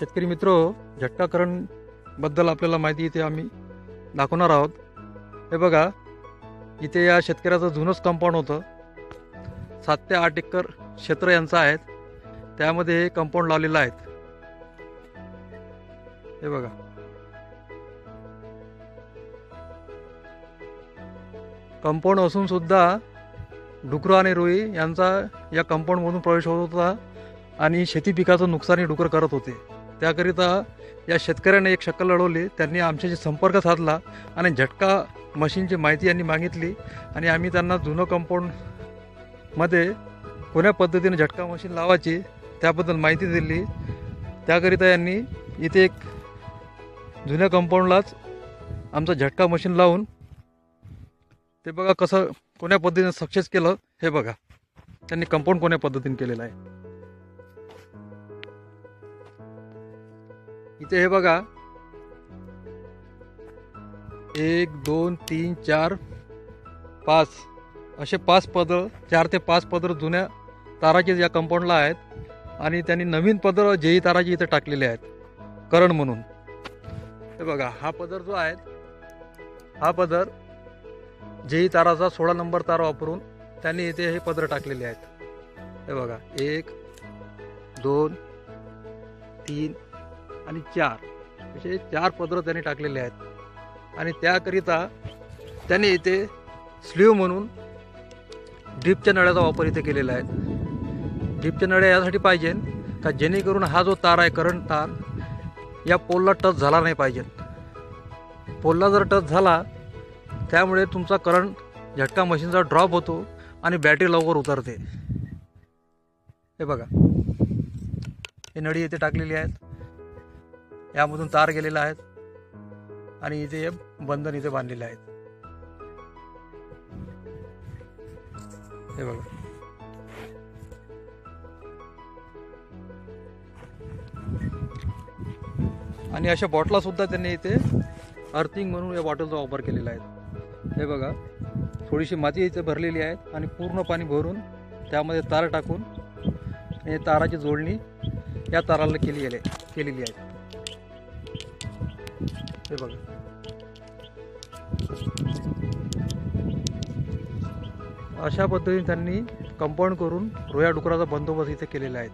शेतकरी मित्र झटकाकरणबद्दल आपल्याला माहिती इथे आम्ही दाखवणार आहोत. हे बघा इथे या शेतकऱ्याचं जुनंच कंपाऊंड होतं. सात ते आठ एकर क्षेत्र यांचं आहेत. त्यामध्ये हे कंपाऊंड लावलेलं आहेत. हे बघा. कंपाऊंड असून सुद्धा डुकरं आणि रुई यांचा या कंपाऊंडमधून प्रवेश होत होता आणि शेती पिकाचं नुकसानही डुकर करत होते. त्याकरिता या शेतकऱ्याने एक शक्कल लढवली. त्यांनी आमच्याशी संपर्क साधला आणि झटका मशीनची माहिती यांनी मागितली आणि आम्ही त्यांना जुनं कंपाऊंडमध्ये कोण्या पद्धतीने झटका मशीन लावायची त्याबद्दल माहिती दिली. त्याकरिता यांनी इथे एक जुन्या कंपाऊंडलाच आमचं झटका मशीन लावून ते बघा कसं कोण्या पद्धतीने सक्सेस केलं हे बघा. त्यांनी कंपाऊंड कोण्या पद्धतीने केलेलं आहे. इथे हे बघा. एक दोन तीन चार पाच. असे पाच पदर चार ते पाच पदर जुन्या ताराचे या कंपाऊंडला आहेत. आणि त्यांनी नवीन पदर जेई ताराचे इथे टाकलेले आहेत. करण म्हणून. हे बघा हा पदर जो आहे हा पदर जेई ताराचा सोळा नंबर तार वापरून त्यांनी इथे हे पदर टाकलेले आहेत. हे बघा एक दोन तीन आणि चार. असे चार पदरं त्यांनी टाकलेले आहेत. आणि त्याकरिता त्यांनी इथे स्लीव म्हणून ड्रीपच्या नळ्याचा वापर इथे केलेला आहे. ड्रीपच्या नळ्या यासाठी पाहिजे का जेणेकरून हा जो तार आहे करंट तार या पोलला टच झाला नाही पाहिजे. पोलला जर टच झाला त्यामुळे तुमचा करंट झटका मशीनचा ड्रॉप होतो आणि बॅटरी लवकर उतरते. हे बघा. हे नळी इथे टाकलेली आहेत. यामधून तार गेलेला आहेत आणि इथे हे बंधन इथे बांधलेले आहेत. हे बघा. आणि अशा बॉटला सुद्धा त्यांनी इथे अर्थिंग म्हणून या बॉटलचा वापर केलेला आहे. हे बघा. थोडीशी माती इथे भरलेली आहे आणि पूर्ण पाणी भरून त्यामध्ये तार टाकून हे ताराची जोडणी या ताराला केली गेले केलेली आहे. हे बघा. अशा पद्धतीने त्यांनी कंपाऊंड करून रोया डुकराचा बंदोबस्त इथे केलेला आहे.